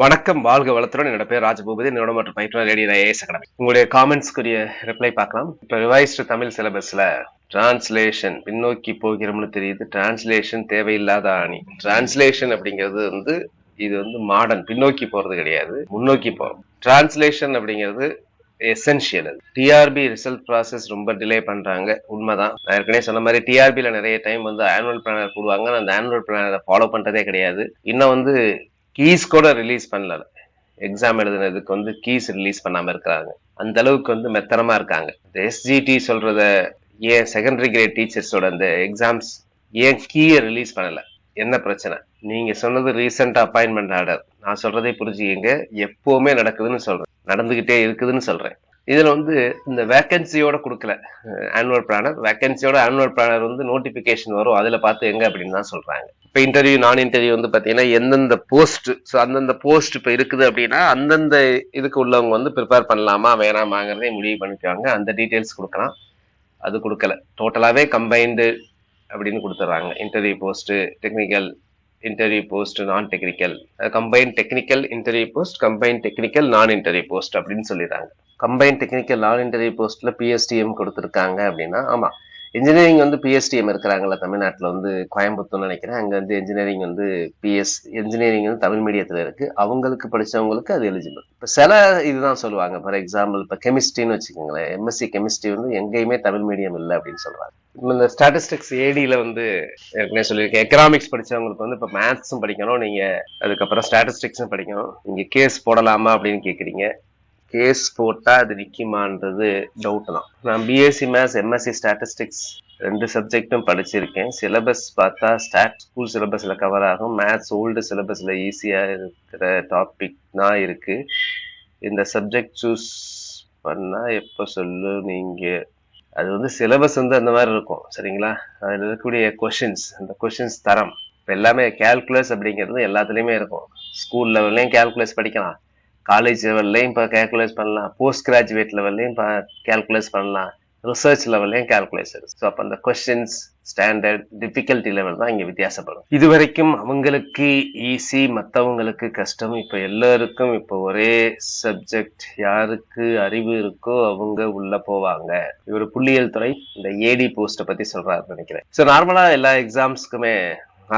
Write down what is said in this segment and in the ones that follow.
வணக்கம் வாழ்க வளத்துடன். என்னோட பேர் ராஜபூபதி. என்னோட மற்றும் பயிற்றுனர் ரேடியோ ஏஎஸ் அகாடமி உங்களுடைய காமெண்ட்ஸ்க்குரிய ரிப்ளை பார்க்கலாம். இப்போ ரிவைஸ்டு தமிழ் சிலபஸ்ல டிரான்ஸ்லேஷன் பின்னோக்கி போகிறோம்னு தெரியுது. டிரான்ஸ்லேஷன் தேவையில்லாத ஆணி. டிரான்ஸ்லேஷன் அப்படிங்கிறது வந்து இது வந்து மாடர்ன் பின்னோக்கி போறது கிடையாது. முன்னோக்கி போறோம். டிரான்ஸ்லேஷன் அப்படிங்கிறது எசென்ஷியல் அது. டிஆர்பி ரிசல்ட் ப்ராசஸ் ரொம்ப டிலே பண்றாங்க. உண்மைதான். நான் ஏற்கனவே சொன்ன மாதிரி டிஆர்பியில் நிறைய டைம் வந்து ஆனுவல் பிளானர் போடுவாங்க. அந்த ஆனுவல் பிளானரை ஃபாலோ பண்றதே கிடையாது. இன்னும் வந்து கீஸ் கூட ரிலீஸ் பண்ணல எக்ஸாம் எழுதுனதுக்கு வந்து கீஸ் ரிலீஸ் பண்ணாம இருக்கிறாங்க. அந்த அளவுக்கு வந்து மெத்தனமா இருக்காங்க. எஸ்ஜிடி சொல்றத ஏன் செகண்டரி கிரேட் டீச்சர்ஸோட அந்த எக்ஸாம்ஸ் ஏன் கீயை ரிலீஸ் பண்ணல? என்ன பிரச்சனை? நீங்க சொன்னது ரீசெண்ட் அப்பாயின்மெண்ட் ஆர்டர் நான் சொல்றதை புரிஞ்சுக்கங்க. எப்பவுமே நடக்குதுன்னு சொல்றேன். நடந்துகிட்டே இருக்குதுன்னு சொல்றேன். இதில் வந்து இந்த வேக்கன்சியோட கொடுக்கல. ஆனுவல் பிளானர் வேக்கன்சியோட ஆனுவல் பிளானர் வந்து நோட்டிபிகேஷன் வரும். அதில் பார்த்து எங்கே அப்படின்னு தான் சொல்கிறாங்க இப்போ இன்டர்வியூ நான் இன்டர்வியூ வந்து பார்த்தீங்கன்னா எந்தெந்த போஸ்ட் ஸோ அந்தந்த போஸ்ட் இப்போ இருக்குது அப்படின்னா அந்தந்த இதுக்கு உள்ளவங்க வந்து ப்ரிப்பேர் பண்ணலாமா வேணாமாங்கிறதே முடிவு பண்ணிக்குவாங்க. அந்த டீட்டெயில்ஸ் கொடுக்கலாம். அது கொடுக்கல. டோட்டலாகவே கம்பைன்டு அப்படின்னு கொடுத்துட்றாங்க interview post technical interview post non technical combine technical interview post combine technical non interview post அப்படின்னு சொல்லிடுறாங்க. கம்பைன் டெக்னிக்கல் நான் இன்டர்வியூ போஸ்ட்ல பிஎஸ்டிஎம் கொடுத்துருக்காங்க அப்படின்னா ஆமா இன்ஜினியரிங் வந்து பிஎஸ்டிஎம் இருக்கிறாங்களா தமிழ்நாட்டில் வந்து கோயம்புத்தூர்னு நினைக்கிறேன். அங்கே வந்து இன்ஜினியரிங் வந்து பிஎஸ் இன்ஜினியரிங் வந்து தமிழ் மீடியத்தில் இருக்குது அவங்களுக்கு படிச்சவங்களுக்கு அது எலிஜிபிள் இப்போ சில இதுதான் சொல்லுவாங்க. ஃபார் எக்ஸாம்பிள் இப்போ கெமிஸ்ட்ரின்னு வச்சுக்கோங்களேன். எம்எஸ்சி கெமிஸ்ட்ரி வந்து எங்கேயுமே தமிழ் மீடியம் இல்லை அப்படின்னு சொல்கிறாங்க இப்போ இந்த ஸ்டாட்டிஸ்டிக்ஸ் ஏடியில் வந்து ஏற்கனவே சொல்லியிருக்கேன். எக்கனாமிக்ஸ் படிச்சவங்களுக்கு வந்து இப்போ மேத்ஸும் படிக்கணும். நீங்கள் அதுக்கப்புறம் ஸ்டாட்டிஸ்டிக்ஸும் படிக்கணும். நீங்கள் கேஸ் போடலாமா அப்படின்னு கேட்குறீங்க கேஸ் போட்டா அது நிக்குமான்றது டவுட் தான். நான் பிஎஸ்சி மேத்ஸ் எம்எஸ்சி ஸ்டாட்டிஸ்டிக்ஸ் ரெண்டு சப்ஜெக்டும் படிச்சிருக்கேன். சிலபஸ் பார்த்தா ஸ்டாட் ஸ்கூல் சிலபஸ்ல கவர் ஆகும். மேத்ஸ் ஓல்டு சிலபஸ்ல ஈஸியா இருக்கிற டாபிக் தான் இருக்கு. இந்த சப்ஜெக்ட் சூஸ் பண்ணா எப்போ சொல்லு நீங்க? அது வந்து சிலபஸ் வந்து அந்த மாதிரி இருக்கும் சரிங்களா? அதில் இருக்கக்கூடிய கொஷின்ஸ் அந்த கொஷின்ஸ் தரம். இப்போ எல்லாமே கேல்குலஸ் அப்படிங்கிறது எல்லாத்துலேயுமே இருக்கும். ஸ்கூல் லெவல்லையும் கேல்குலஸ் படிக்கலாம். காலேஜ் லெவல்லையும் இப்போ கேல்குலேட் பண்ணலாம். போஸ்ட் கிராஜுவேட் லெவல்லையும் இப்போ கேல்குலேட் பண்ணலாம். ரிசர்ச் லெவல்லையும் கேல்குலேஷன் ஸோ அப்போ அந்த கொஸ்டின்ஸ் ஸ்டாண்டர்ட் டிஃபிகல்ட்டி லெவல் தான் இங்கே வித்தியாசப்படும். இது வரைக்கும் அவங்களுக்கு ஈஸி மற்றவங்களுக்கு கஷ்டம். இப்போ எல்லாருக்கும் இப்போ ஒரே சப்ஜெக்ட் யாருக்கு அறிவு இருக்கோ அவங்க உள்ள போவாங்க. இவர் புள்ளியியல் துறை இந்த ஏடி போஸ்ட்டை பற்றி சொல்கிறாரு நினைக்கிறேன். ஸோ நார்மலாக எல்லா எக்ஸாம்ஸ்க்குமே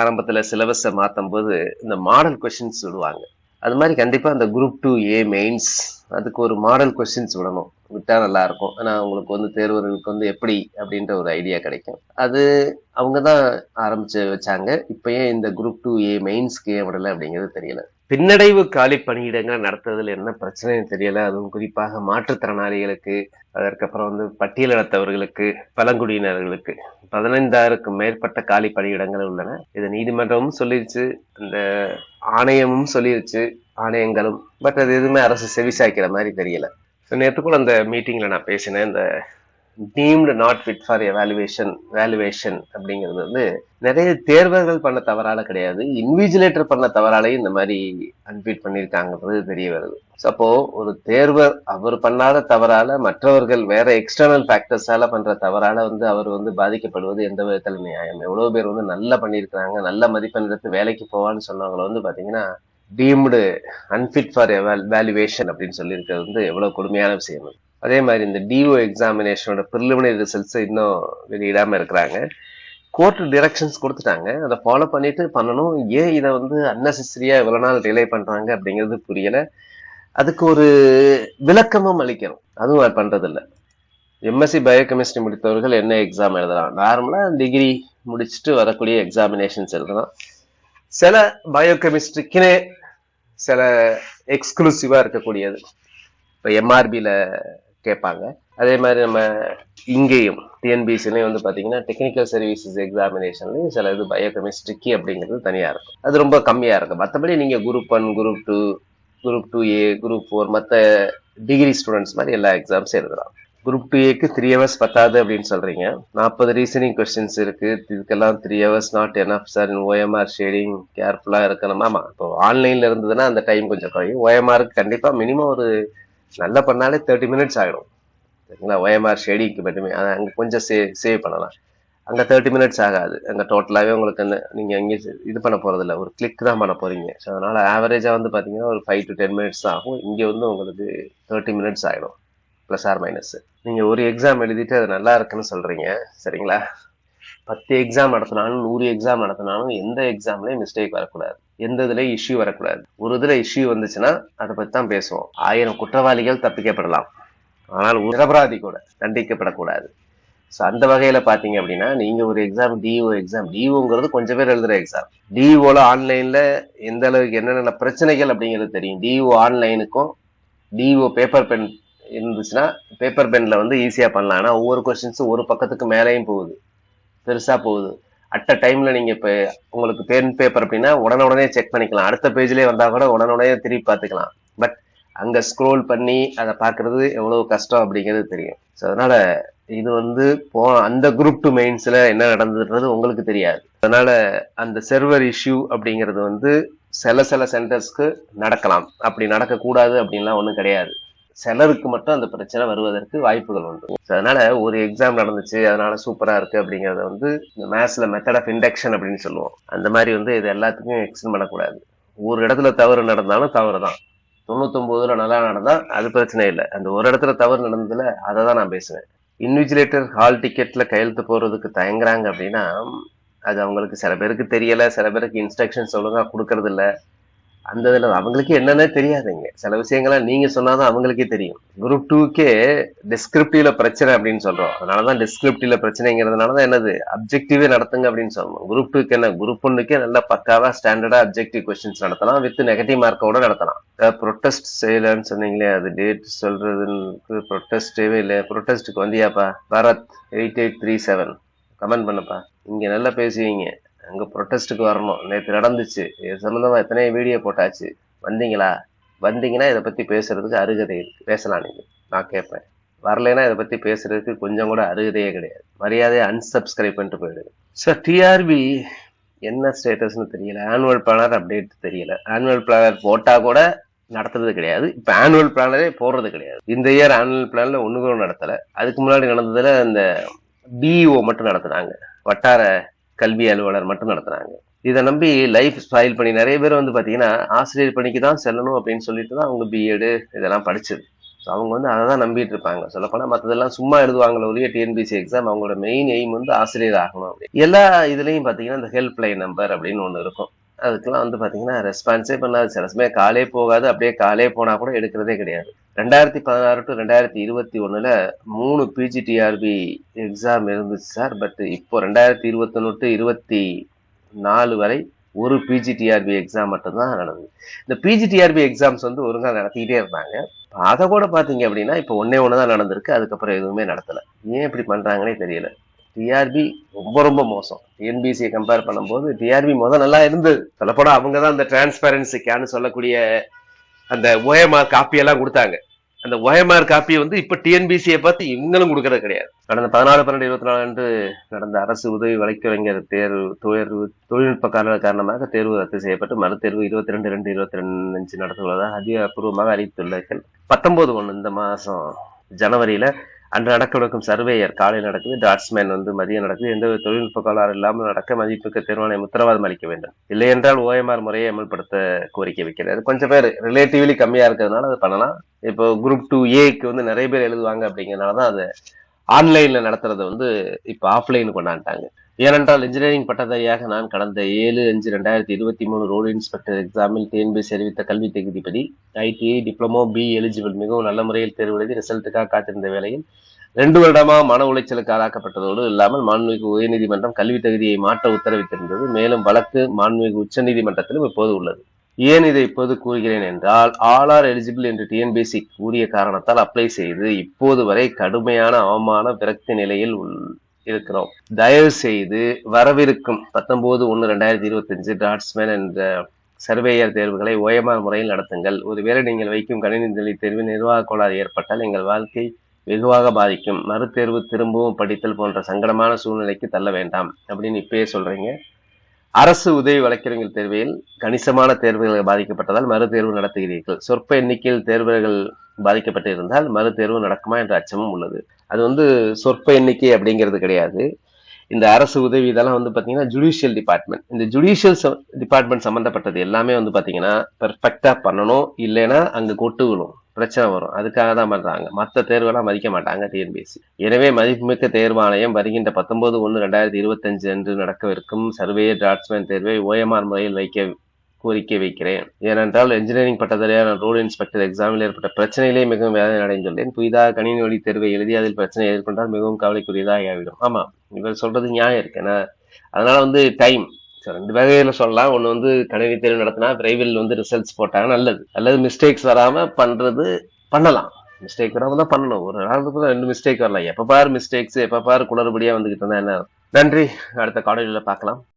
ஆரம்பத்தில் சிலபஸை மாற்றும் போது இந்த மாடல் கொஷின்ஸ் விடுவாங்க அது மாதிரி கண்டிப்பாக அந்த குரூப் டூ ஏ மெயின்ஸ் அதுக்கு ஒரு மாடல் கொஸ்டின்ஸ் விடணும். விட்டால் நல்லா இருக்கும். அவங்களுக்கு வந்து தேர்வர்களுக்கு வந்து எப்படி அப்படின்ற ஒரு ஐடியா கிடைக்கும். அது அவங்க தான் ஆரம்பிச்சு வச்சாங்க. இப்போ ஏன் இந்த குரூப் டூ ஏ மெயின்ஸ்க்கு ஏன் விடலை அப்படிங்கிறது தெரியல. பின்னடைவு காலி பணியிடங்கள் நடத்துறதுல என்ன பிரச்சனைன்னு தெரியல. அதுவும் குறிப்பாக மாற்றுத்திறனாளிகளுக்கு அதற்கப்புறம் வந்து பட்டியலிடத்தவர்களுக்கு பழங்குடியினர்களுக்கு. பதினைந்தாயிரக்கும் மேற்பட்ட காலி பணியிடங்கள் உள்ளன. இது நீதிமன்றமும் சொல்லிருச்சு இந்த ஆணையமும் சொல்லிருச்சு ஆணையங்களும். பட் அது எதுவுமே அரசு செவிசாய்க்கிற மாதிரி தெரியல. ஸோ நேற்று கூட அந்த மீட்டிங்ல நான் பேசினேன் இந்த deemed not fit for evaluation valuation அப்படிங்கிறது வந்து நிறைய தேர்வர்கள் பண்ண தவறால கிடையாது. இன்விஜிலேட்டர் பண்ண தவறாலையும் இந்த மாதிரி அன்ஃபிட் பண்ணியிருக்காங்கிறது தெரிய வருது. அப்போ ஒரு தேர்வர் அவர் பண்ணாத தவறால மற்றவர்கள் வேற எக்ஸ்டர்னல் ஃபேக்டர்ஸால பண்ற தவறால வந்து அவர் வந்து பாதிக்கப்படுவது எந்த விதத்துல நியாயம். எவ்வளவு பேர் வந்து நல்லா பண்ணியிருக்கிறாங்க நல்ல மதிப்பெண் எடுத்து வேலைக்கு போவான்னு சொன்னவங்களை வந்து பாத்தீங்கன்னா டீம்டு அன்ஃபிட் ஃபார் வேல்யூவேஷன் அப்படின்னு சொல்லியிருக்கிறது வந்து எவ்வளவு கொடுமையான விஷயம் அதே மாதிரி இந்த டிஓ எக்ஸாமினேஷனோட ப்ரிலிமினரி ரிசல்ட்ஸை இன்னும் வெளியிடாமல் இருக்கிறாங்க. கோர்ட் டிரெக்ஷன்ஸ் கொடுத்துட்டாங்க. அதை ஃபாலோ பண்ணிட்டு பண்ணணும். ஏன் இதை வந்து அன்னெசரியாக இவ்வளோ நாள் டிலே பண்ணுறாங்க அப்படிங்கிறது புரியலை. அதுக்கு ஒரு விளக்கமும் அளிக்கணும். அதுவும் அது பண்ணுறதில்ல எம்எஸ்சி பயோகெமிஸ்ட்ரி முடித்தவர்கள் என்ன எக்ஸாம் எழுதலாம்? நார்மலாக டிகிரி முடிச்சுட்டு வரக்கூடிய எக்ஸாமினேஷன்ஸ் எழுதலாம். சில பயோகெமிஸ்ட்ரிக்குனே சில எக்ஸ்க்ளூசிவாக இருக்கக்கூடியது. இப்போ எம்ஆர்பியில் கேட்பாங்க. அதே மாதிரி நம்ம இங்கேயும் டிஎன்பிசிலையும் வந்து பார்த்தீங்கன்னா டெக்னிக்கல் சர்வீசஸ் எக்ஸாமினேஷன்லையும் சில இது பயோகெமிஸ்ட்ரிக்கு அப்படிங்கிறது தனியாக இருக்கும். அது ரொம்ப கம்மியாக இருக்கும். மற்றபடி நீங்கள் group one group two group two A group four மற்ற டிகிரி ஸ்டூடெண்ட்ஸ் மாதிரி எல்லா எக்ஸாம்ஸும் எழுதலாம். குரூப் டூ ஏக்கு த்ரீ ஹவர்ஸ் பத்தாது அப்படின்னு சொல்கிறீங்க நாற்பது ரீசனிங் கொஸ்டின்ஸ் இருக்குது இதுக்கெல்லாம் three hours not enough sir OMR shading கேர்ஃபுல்லாக இருக்கணும். ஆமா இப்போ ஆன்லைனில் இருந்ததுன்னா அந்த டைம் கொஞ்சம் குறையும். ஓஎம்ஆருக்கு கண்டிப்பாக மினிமம் ஒரு நல்லா பண்ணாலே தேர்ட்டி மினிட்ஸ் ஆகிடும் சரிங்களா? ஓஎம்ஆர் ஷேடிங்க்கு மட்டுமே. அதை அங்கே கொஞ்சம் சேவ் சேவ் பண்ணலாம். அங்கே தேர்ட்டி மினிட்ஸ் ஆகாது. அங்கே டோட்டலாகவே உங்களுக்கு அந்த நீங்கள் எங்கே இது பண்ண போகிறதில்ல ஒரு கிளிக் தான் பண்ண போகிறீங்க ஸோ அதனால் ஆவரேஜாக வந்து பார்த்தீங்கன்னா ஒரு ஃபைவ் டு டென் மினிட்ஸ் தான் ஆகும். இங்கே வந்து உங்களுக்கு தேர்ட்டி மினிட்ஸ் ஆகிடும் ப்ளஸ் ஆர் மைனஸ் நீங்கள் ஒரு எக்ஸாம் எழுதிட்டு அது நல்லா இருக்குன்னு சொல்கிறீங்க சரிங்களா? பத்து எக்ஸாம் நடத்தினாலும் நூறு எக்ஸாம் நடத்தினாலும் எந்த எக்ஸாம்லேயும் மிஸ்டேக் வரக்கூடாது. எந்த இதுலயும் இஷ்யூ வரக்கூடாது. ஒரு இதுல இஷ்யூ வந்துச்சுன்னா அதை பத்தி தான் பேசுவோம். ஆயிரம் குற்றவாளிகள் தப்பிக்கப்படலாம். ஆனால் நிரபராதி கூட தண்டிக்கப்படக்கூடாது. ஸோ அந்த வகையில பாத்தீங்க அப்படின்னா நீங்க ஒரு எக்ஸாம் டிஓ எக்ஸாம் டிஓங்கிறது கொஞ்சம் பேர் எழுதுற எக்ஸாம் டிஓல ஆன்லைன்ல எந்த அளவுக்கு என்னென்ன பிரச்சனைகள் அப்படிங்கிறது தெரியும். டிஓ ஆன்லைனுக்கும் டிஓ பேப்பர் பென் இருந்துச்சுன்னா பேப்பர் பென்ல வந்து ஈஸியா பண்ணலாம். ஆனா ஒவ்வொரு கொஸ்டின்ஸும் ஒரு பக்கத்துக்கு மேலேயும் போகுது. பெருசா போகுது. அட் அ டைம்ல நீங்க இப்ப உங்களுக்கு பேன் பேப்பர் அப்படின்னா உடனே உடனே செக் பண்ணிக்கலாம். அடுத்த பேஜ்லயே வந்தா கூட உடனே திருப்பி பார்த்துக்கலாம். பட் அங்க ஸ்க்ரோல் பண்ணி அதை பாக்குறது எவ்வளவு கஷ்டம் அப்படிங்கிறது தெரியும். ஸோ அதனால இது வந்து போ அந்த குரூப் டு மெயின்ஸ்ல என்ன நடந்ததுன்றது உங்களுக்கு தெரியாது. அதனால அந்த செர்வர் இஷ்யூ அப்படிங்கிறது வந்து சில சில சென்டர்ஸ்க்கு நடக்கலாம். அப்படி நடக்கக்கூடாது அப்படின்லாம் ஒன்றும் கிடையாது. சிலருக்கு மட்டும் அந்த பிரச்சனை வருவதற்கு வாய்ப்புகள் உண்டு. அதனால ஒரு எக்ஸாம் நடந்துச்சு அதனால சூப்பரா இருக்கு அப்படிங்கறத வந்து இந்த மேத்ஸ்ல மெத்தட் ஆஃப் இண்டக்ஷன் அப்படின்னு சொல்லுவோம். அந்த மாதிரி வந்து இது எல்லாத்துக்கும் எக்ஸ்டெண்ட் பண்ணக்கூடாது. ஒரு இடத்துல தவறு நடந்தாலும் தவறு தான் தொண்ணூத்தொன்பதுல நல்லா நடந்தா அது பிரச்சனை இல்லை. அந்த ஒரு இடத்துல தவறு நடந்ததுல அதை தான் நான் பேசுவேன். இன்விஜிலேட்டர் ஹால் டிக்கெட்ல கையெழுத்து போறதுக்கு தயங்குறாங்க அப்படின்னா அது அவங்களுக்கு சில பேருக்கு தெரியல சில பேருக்கு இன்ஸ்ட்ரக்ஷன்ஸ் ஒழுங்கா கொடுக்கறது இல்ல அந்த இதில் அவங்களுக்கே என்னன்னே தெரியாதுங்க. சில விஷயங்கள்லாம் நீங்க சொன்னாதான் அவங்களுக்கே தெரியும். குரூப் டூக்கே டிஸ்கிரிப்டிவ்ல பிரச்சனை அப்படின்னு சொல்றோம். அதனாலதான் டிஸ்கிரிப்டிவ்ல பிரச்சனைங்கிறதுனாலதான் என்னது? அப்ஜெக்டிவே நடத்துங்க அப்படின்னு சொல்லணும் குரூப் டூக்கு என்ன? குரூப் ஒன்னுக்கே நல்லா பக்காவா ஸ்டாண்டர்டா அப்ஜெக்டிவ் கொஸ்டின்ஸ் நடத்தலாம். வித் நெகட்டிவ் மார்க்கோட நடத்தலாம். ப்ரொட்டஸ்ட் செய்யலன்னு சொன்னீங்களே அது டேட் சொல்றதுக்கு ப்ரொட்டஸ்டேவே இல்லை. ப்ரொட்டஸ்ட்டுக்கு வந்தியாப்பா? Bharat eight eight three seven comment பண்ணுப்பா. இங்க நல்லா பேசுவீங்க. அங்க ப்ரொட்டஸ்ட்டுக்கு வரணும். நேற்று நடந்துச்சு. இது சம்மந்தமாக எத்தனையோ வீடியோ போட்டாச்சு. வந்தீங்களா? வந்தீங்கன்னா இதை பற்றி பேசுறதுக்கு அருகதை இருக்கு. பேசலாம் நீங்கள் நான் கேட்பேன். வரலைன்னா இதை பற்றி பேசுறதுக்கு கொஞ்சம் கூட அருகதையே கிடையாது. மரியாதையை அன்சப்ஸ்கிரைப் பண்ணிட்டு போயிடுது சார் டிஆர்பி என்ன ஸ்டேட்டஸ்னு தெரியல. ஆனுவல் பிளானர் அப்டேட் தெரியல. ஆனுவல் பிளானர் போட்டால் கூட நடத்துறது கிடையாது. இப்போ ஆனுவல் பிளானரே போடுறது கிடையாது. இந்த இயர் ஆனுவல் பிளானில் ஒன்று கூட நடத்தல. அதுக்கு முன்னாடி நடந்ததில் இந்த பிஇஓ மட்டும் நடத்துனாங்க. வட்டார கல்வி அலுவலர் மட்டும் நடத்துனாங்க இதை நம்பி லைஃப் ஸ்பாயில் பண்ணி நிறைய பேர் வந்து பார்த்தீங்கன்னா ஆசிரியர் பணிக்கு தான் செல்லணும் அப்படின்னு சொல்லிட்டு தான் அவங்க பிஎட் இதெல்லாம் படிச்சது. ஸோ அவங்க வந்து அதை தான் நம்பிட்டு இருப்பாங்க. சொல்லப்போனால் மற்றதெல்லாம் சும்மா எழுதுவாங்களே ஒழிய டிஎன்பிசி எக்ஸாம் அவங்களோட மெயின் எய்ம் வந்து ஆசிரியர் ஆகணும் அப்படி எல்லா இதுலேயும் பார்த்தீங்கன்னா இந்த ஹெல்ப் லைன் நம்பர் அப்படின்னு ஒன்று இருக்கும். அதுக்கெல்லாம் வந்து பார்த்தீங்கன்னா ரெஸ்பான்ஸே பண்ணாது. சில சமயம் காலே போகாது. அப்படியே காலே போனால் கூட எடுக்கிறதே கிடையாது. ரெண்டாயிரத்தி பதினாறு டு ரெண்டாயிரத்தி இருபத்தி ஒன்றில் மூணு பிஜிடிஆர்பி எக்ஸாம் இருந்துச்சு சார். பட் இப்போ ரெண்டாயிரத்தி இருபத்தொன்னு டு இருபத்தி நாலு வரை ஒரு பிஜிடிஆர்பி எக்ஸாம் மட்டும்தான் நடந்தது. இந்த பிஜிடிஆர்பி எக்ஸாம்ஸ் வந்து ஒழுங்கா நடத்திக்கிட்டே இருந்தாங்க. அதை கூட பார்த்தீங்க அப்படின்னா இப்போ ஒன்றே ஒன்று தான் நடந்திருக்கு. அதுக்கப்புறம் எதுவுமே நடத்தலை. ஏன் இப்படி பண்ணுறாங்கன்னே தெரியல. டிஆர்பி ரொம்ப ரொம்ப மோசம். டிஎன்பிசியை கம்பேர் பண்ணும்போது டிஆர்பி முத நல்லா இருந்தது சொல்லப்போனா அவங்க தான் அந்த டிரான்ஸ்பரன்சிக்கான்னு சொல்லக்கூடிய அந்த ஓஎம்ஆர் காப்பியெல்லாம் கொடுத்தாங்க. அந்த ஓஎம்ஆர் காப்பி வந்து இப்போ டிஎன்பிசியை பார்த்து இவங்களும் கொடுக்கறது கிடையாது. கடந்த பதினாலு பன்னெண்டு இருபத்தி நாலு அன்று நடந்த அரசு உதவி வழக்கறிஞர் தேர்வு தேர்வு தொழில்நுட்ப காரண காரணமாக தேர்வு ரத்து செய்யப்பட்டு மறுதேர்வு இருபத்தி ரெண்டு ரெண்டு இருபத்தி ரெண்டு அஞ்சு நடத்துவதாக அதிகாரப்பூர்வமாக அறிவித்துள்ளார்கள். பத்தொன்பது ஒன்று இந்த மாதம் ஜனவரியில அன்று நடக்கவிருக்கும் சர்வேயர். காலை நடக்குது டாட்ஸ்மேன் வந்து மதியம் நடக்குது. எந்த தொழில்நுட்ப கோளாறு இல்லாமல் நடக்க மதிப்புக்கு தீர்மானம் உத்தரவாதம் அளிக்க வேண்டும். இல்லை என்றால் ஓஎம்ஆர் முறையை அமல்படுத்த கோரிக்கை வைக்கிறது கொஞ்சம் பேர் ரிலேட்டிவ்லி கம்மியா இருக்கிறதுனால அது பண்ணலாம். இப்போ குரூப் டூ ஏக்கு வந்து நிறைய பேர் எழுதுவாங்க அப்படிங்கிறதுனால தான் அதை ஆன்லைன்ல நடத்துறத வந்து இப்போ ஆஃப்லைன் கொண்டாண்டாங்க ஏனென்றால் இன்ஜினியரிங் பட்டதாரியாக நான் கடந்த ஏழு அஞ்சு ரெண்டாயிரத்தி இருபத்தி மூணு ரோடு இன்ஸ்பெக்டர் எக்ஸாமில் டிஎன்பிஎஸ் அறிவித்த கல்வி தகுதிப்படி ஐடிஐ டிப்ளமோ பி எலிஜிபிள் மிகவும் நல்ல முறையில் தேர்வு எழுதி ரிசல்ட்டுக்காக காத்திருந்த வேளையில் ரெண்டு வருடமாக மன உளைச்சலுக்கு ஆளாக்கப்பட்டதோடு இல்லாமல் மாண்புமிகு உயர்நீதிமன்றம் கல்வி தகுதியை மாற்ற உத்தரவிட்டிருந்தது. மேலும் வழக்கு மாண்புமிகு உச்சநீதிமன்றத்திலும் இப்போது உள்ளது. ஏன் இதை இப்போது கூறுகிறேன் என்றால் ஆல் ஆர் எலிஜிபிள் என்று டிஎன்பிசி கூறிய காரணத்தால் அப்ளை செய்து இப்போது வரை கடுமையான அவமான விரக்தி நிலையில் உள்- இருக்கிறோம். தயவு செய்து வரவிருக்கும் பத்தொன்பது ஒன்று ரெண்டாயிரத்தி இருபத்தி அஞ்சு டாட்ஸ்மேன் என்ற சர்வேயர் தேர்வுகளை ஓயமான முறையில் நடத்துங்கள். ஒருவேளை நீங்கள் வைக்கும் கணினி நிலை தேர்வில் நிர்வாக கோளாறு ஏற்பட்டால் எங்கள் வாழ்க்கை வெகுவாக பாதிக்கும். மறுதேர்வு திரும்பவும் படித்தல் போன்ற சங்கடமான சூழ்நிலைக்கு தள்ள வேண்டாம் அப்படின்னு இப்பயே சொல்றீங்க. அரசு உதவி வழக்கறிஞர் தேர்வில் கணிசமான தேர்வுகள் பாதிக்கப்பட்டதால் மறுதேர்வு நடத்துகிறீர்கள். சொற்ப எண்ணிக்கையில் தேர்வுகள் பாதிக்கப்பட்டிருந்தால் மறுதேர்வு நடக்குமா என்ற அச்சமும் உள்ளது. அது வந்து சொற்ப எண்ணிக்கை அப்படிங்கிறது கிடையாது. இந்த அரசு உதவி இதெல்லாம் வந்து பார்த்தீங்கன்னா ஜுடிஷியல் டிபார்ட்மெண்ட் இந்த ஜுடிஷியல் டிபார்ட்மெண்ட் சம்பந்தப்பட்டது எல்லாமே வந்து பார்த்தீங்கன்னா பெர்ஃபெக்டா பண்ணணும். இல்லைன்னா அங்கே கொட்டு விழும். பிரச்சனை வரும். அதுக்காக தான் பண்ணுறாங்க மற்ற தேர்வெல்லாம் மதிக்க மாட்டாங்க டிஎன்பிஎஸ்சி எனவே மதிப்புமிக்க தேர்வாணையம் வருகின்ற பத்தொன்பது ஒன்று ரெண்டாயிரத்தி இருபத்தஞ்சு அன்று நடக்கவிருக்கும் சர்வே டிராட்ஸ்மேன் தேர்வை ஓஎம்ஆர் முறையில் வைக்க கோரிக்கை வைக்கிறேன். ஏனென்றால் இன்ஜினியரிங் பட்டதாரியான ரோடு இன்ஸ்பெக்டர் எக்ஸாமில் ஏற்பட்ட பிரச்சனையிலே மிகவும் வேதனை அடைந்துள்ளேன் புதிதாக கணினி வழி தேர்வை எழுதி அதில் பிரச்சனை எதிர்கொண்டால் மிகவும் கவலைக்குரியதாக ஆகிவிடும் ஆமாம் இவர் சொல்றது நியாயம் இருக்கு. ஏன்னா அதனால வந்து டைம் ரெண்டு வகையில் சொல்லலாம். ஒன்று வந்து கணினி தேர்வு நடத்தினா விரைவில் வந்து ரிசல்ட்ஸ் போட்டாங்க நல்லது. அல்லது மிஸ்டேக்ஸ் வராமல் பண்ணுறது பண்ணலாம். மிஸ்டேக் வராமல் தான் பண்ணணும். ஒரு நாள் ரெண்டு மிஸ்டேக் வரலாம். எப்போ பாரு மிஸ்டேக்ஸ் எப்போ பாரு குளறுபடியாக வந்துக்கிட்டு இருந்தால் என்ன? நன்றி. அடுத்த காலையில் பார்க்கலாம்.